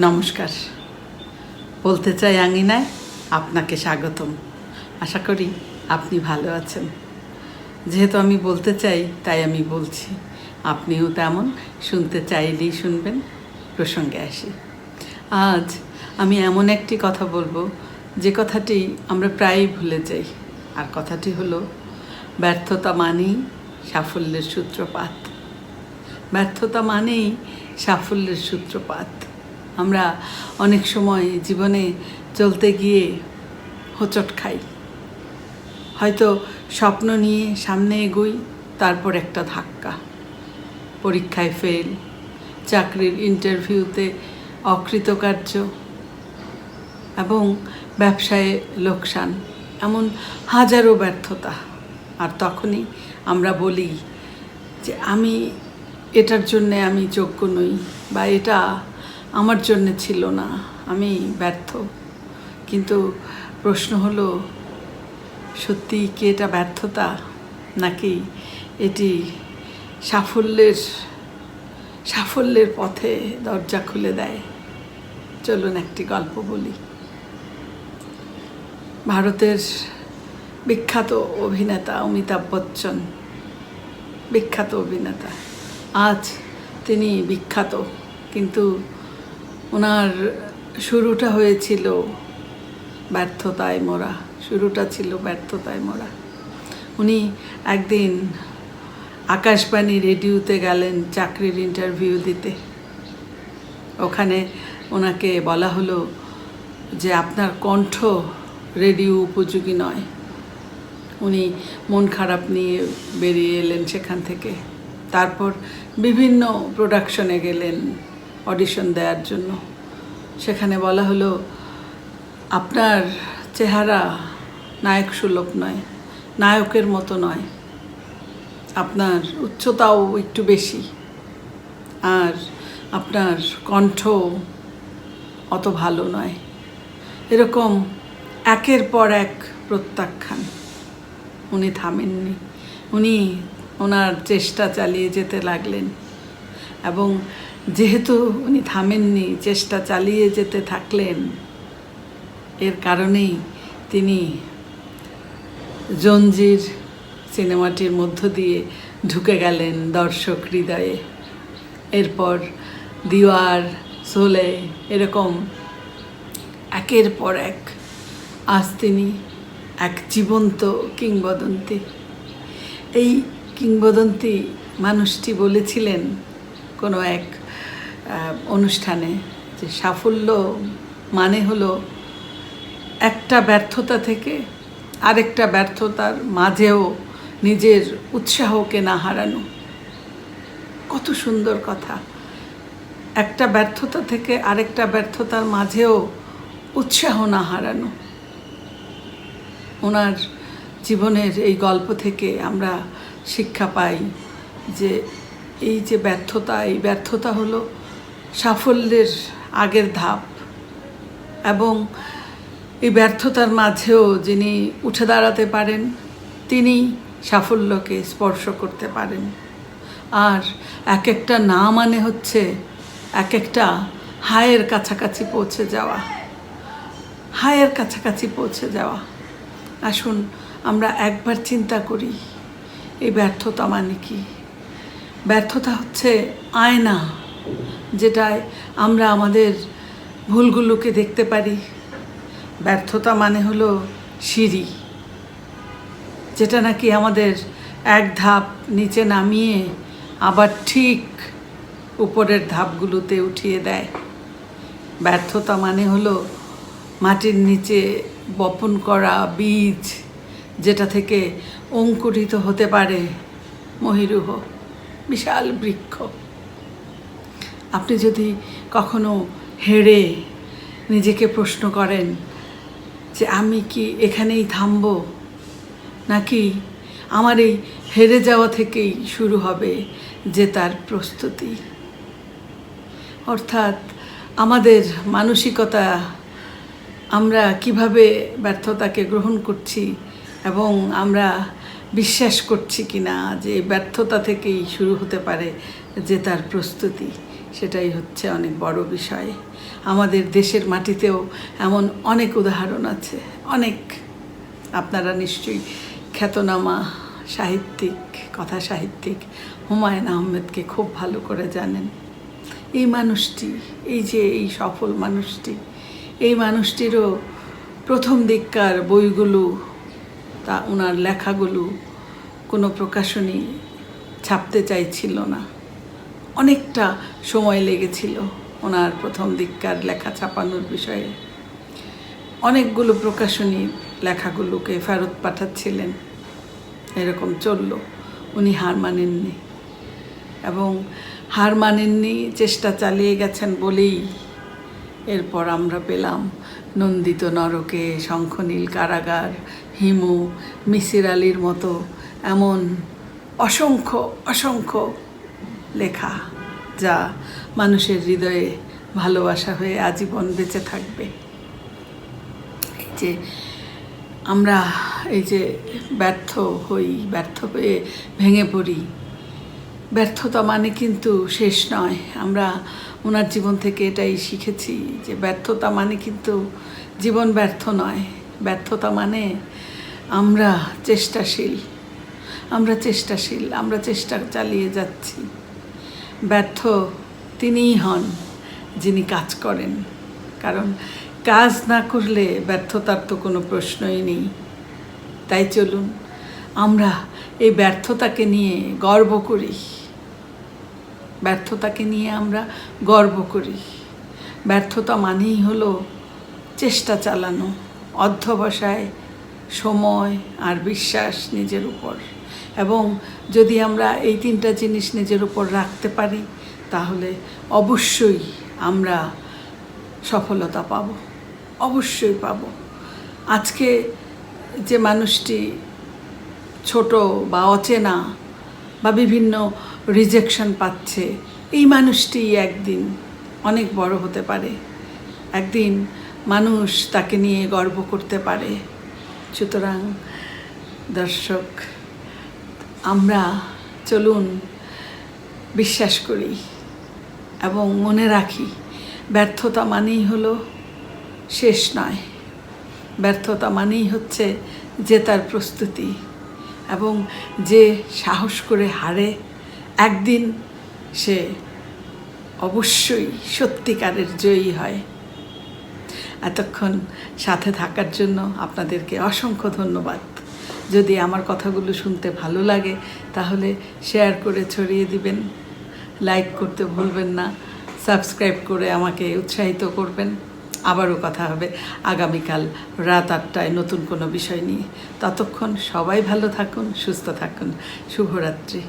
নমস্কার। বলতে চাই আঙিনায় আপনাকে স্বাগতম। আশা করি আপনি ভালো আছেন। যেহেতু আমি বলতে চাই, তাই আমি বলছি, আপনিও তেমন শুনতে চাইলেই শুনবেন, প্রসঙ্গে আসি। আজ আমি এমন একটি কথা বলব, যে কথাটি আমরা প্রায়ই ভুলে যাই, আর কথাটি হলো, ব্যর্থতা মানেই সাফল্যের সূত্রপাত। ব্যর্থতা মানেই সাফল্যের সূত্রপাত। আমরা অনেক সময় জীবনে চলতে গিয়ে হোঁচট খাই। হয়তো স্বপ্ন নিয়ে সামনে এগোই, তারপর একটা ধাক্কা। পরীক্ষায় ফেল চাকরির ইন্টারভিউতে অকৃতকার্য এবং ব্যবসায় লোকসান, এমন হাজারো ব্যর্থতা। আর তখনই আমরা বলি যে, আমি এটার জন্যে আমি যোগ্য নই বা এটা আমার জন্য ছিল না, আমি ব্যর্থ। কিন্তু প্রশ্ন হলো, সত্যি কি এটা ব্যর্থতা, নাকি এটি সাফল্যের সাফল্যের পথে দরজা খুলে দেয়? চলুন একটি গল্প বলি। ভারতের বিখ্যাত অভিনেতা অমিতাভ বচ্চন, বিখ্যাত অভিনেতা। আজ তিনি বিখ্যাত, কিন্তু ওনার শুরুটা হয়েছিল ব্যর্থতায় মোড়া শুরুটা ছিল ব্যর্থতায় মোড়া উনি একদিন আকাশবাণী রেডিওতে গেলেন চাকরির ইন্টারভিউ দিতে। ওখানে ওনাকে বলা হলো যে, আপনার কণ্ঠ রেডিও উপযোগী নয়। উনি মন খারাপ নিয়ে বেরিয়ে এলেন সেখান থেকে। তারপর বিভিন্ন প্রোডাকশনে গেলেন। অডিশন দেওয়ার জন্য। সেখানে বলা হলো, আপনার চেহারা নায়ক সুলভ নয়, নায়কের মতো নয়। আপনার উচ্চতাও একটু বেশি। আর আপনার কণ্ঠ অত ভালো নয়। এরকম একের পর এক প্রত্যাখ্যান উনি থামেননি। উনি ওনার চেষ্টা চালিয়ে যেতে লাগলেন এবং যেহেতু উনি থামেননি, চেষ্টা চালিয়ে যেতে থাকলেন, এর কারণেই তিনি জঞ্জির সিনেমাটির মধ্য দিয়ে ঢুকে গেলেন দর্শক হৃদয়ে। এরপর দিওয়ার, সোলে এরকম একের পর এক আজ তিনি এক জীবন্ত কিংবদন্তি। এই কিংবদন্তি মানুষটি বলেছিলেন, কোনো এক অনুষ্ঠানে, যে সাফল্য মানে হলো একটা ব্যর্থতা থেকে আরেকটা ব্যর্থতার মাঝেও নিজের উৎসাহকে না হারানো। কত সুন্দর কথা। একটা ব্যর্থতা থেকে আরেকটা ব্যর্থতার মাঝেও উৎসাহ না হারানো। ওনার জীবনের এই গল্প থেকে আমরা শিক্ষা পাই যে এই যে ব্যর্থতা, এই ব্যর্থতা হলো সাফল্যের আগের ধাপ এবং এই ব্যর্থতার মাঝেও যিনি উঠে দাঁড়াতে পারেন, তিনি সাফল্যকে স্পর্শ করতে পারেন। আর এক একটা না মানে হচ্ছে এক একটা হায়ের কাছাকাছি পৌঁছে যাওয়া। হায়ের কাছাকাছি পৌঁছে যাওয়া। আসুন আমরা একবার চিন্তা করি, এই ব্যর্থতা মানে কি? ব্যর্থতা হচ্ছে আয়না। যেটায় আমরা আমাদের ভুলগুলোকে দেখতে পারি। ব্যর্থতা মানে হলো সিঁড়ি, যেটা নাকি আমাদের এক ধাপ নিচে নামিয়ে আবার ঠিক উপরের ধাপগুলোতে উঠিয়ে দেয়। ব্যর্থতা মানে হলো মাটির নিচে বপন করা বীজ, যেটা থেকে অঙ্কুরিত হতে পারে মহিরুহ, বিশাল বৃক্ষ। আপনি যদি কখনো হেরে নিজেকে প্রশ্ন করেন যে আমি কি এখানেই থামবো, নাকি আমার এই হেরে যাওয়া থেকেই শুরু হবে যে তার প্রস্তুতি? অর্থাৎ আমাদের মানসিকতা আমরা কীভাবে ব্যর্থতাকে গ্রহণ করছি এবং আমরা বিশ্বাস করছি কি না যে ব্যর্থতা থেকেই শুরু হতে পারে যে তার প্রস্তুতি? সেটাই হচ্ছে অনেক বড় বিষয়। আমাদের দেশের মাটিতেও এমন অনেক উদাহরণ আছে। অনেক আপনারা নিশ্চয়ই খ্যাতনামা সাহিত্যিক, কথা সাহিত্যিক হুমায়ুন আহমেদকে খুব ভালো করে জানেন। এই মানুষটি, এই যে এই সফল মানুষটি, এই মানুষটিরও প্রথম দিককার বইগুলো, তা ওনার লেখাগুলো কোনো প্রকাশনী ছাপতে চাইছিল না। অনেকটা সময় লেগেছিল ওনার প্রথম দিককার লেখা ছাপানোর বিষয়ে। অনেকগুলো প্রকাশনী লেখাগুলোকে ফেরত পাঠাচ্ছিলেন। এরকম চলল। উনি হার মানেননি এবং হার মানেননি, চেষ্টা চালিয়ে গেছেন বলেই। এরপর আমরা পেলাম নন্দিত নরকে শঙ্খনীল কারাগার, হিমু, মিসির আলীর মতো এমন অসংখ্য অসংখ্য লেখা, যা মানুষের হৃদয়ে ভালোবাসা হয়ে আজীবন বেঁচে থাকবে। যে আমরা এই যে ব্যর্থ হই, ব্যর্থ হয়ে ভেঙে পড়ি, ব্যর্থতা মানে কিন্তু শেষ নয়। আমরা ওনার জীবন থেকে এটাই শিখেছি যে ব্যর্থতা মানে কিন্তু জীবন ব্যর্থ নয়। ব্যর্থতা মানে আমরা চেষ্টাশীল আমরা চেষ্টাশীল, আমরা চেষ্টা চালিয়ে যাচ্ছি। ব্যর্থ তিনিই হন যিনি কাজ করেন। কারণ কাজ না করলে ব্যর্থতার তো কোনো প্রশ্নই নেই। তাই চলুন, আমরা এই ব্যর্থতাকে নিয়ে গর্ব করি। ব্যর্থতাকে নিয়ে আমরা গর্ব করি। ব্যর্থতা মানেই হলো চেষ্টা চালানো, অধ্যবসায়, সময় আর বিশ্বাস নিজের উপর। এবং যদি আমরা এই তিনটা জিনিস নিজের উপর রাখতে পারি, তাহলে অবশ্যই আমরা সফলতা পাব। অবশ্যই পাব। আজকে যে মানুষটি ছোট বা অচেনা বা বিভিন্ন রিজেকশন পাচ্ছে, এই মানুষটি একদিন অনেক বড় হতে পারে। একদিন মানুষ তাকে নিয়ে গর্ব করতে পারে। সুতরাং দর্শক আমরা চলুন বিশ্বাস করি এবং মনে রাখি, ব্যর্থতা মানেই হলো শেষ নয়। ব্যর্থতা মানেই হচ্ছে জেতার প্রস্তুতি এবং যে সাহস করে হারে, একদিন সে অবশ্যই সত্যিকারের জয়ী হয়। এতক্ষণ সাথে থাকার জন্য আপনাদেরকে অসংখ্য ধন্যবাদ। যদি আমার কথাগুলো শুনতে ভালো লাগে, তাহলে শেয়ার করে ছড়িয়ে দিবেন। লাইক করতে ভুলবেন না। সাবস্ক্রাইব করে আমাকে উৎসাহিত করবেন। আবারও কথা হবে আগামীকাল রাত আটটায় নতুন কোনো বিষয় নিয়ে। ততক্ষণ সবাই ভালো থাকুন, সুস্থ থাকুন। শুভরাত্রি।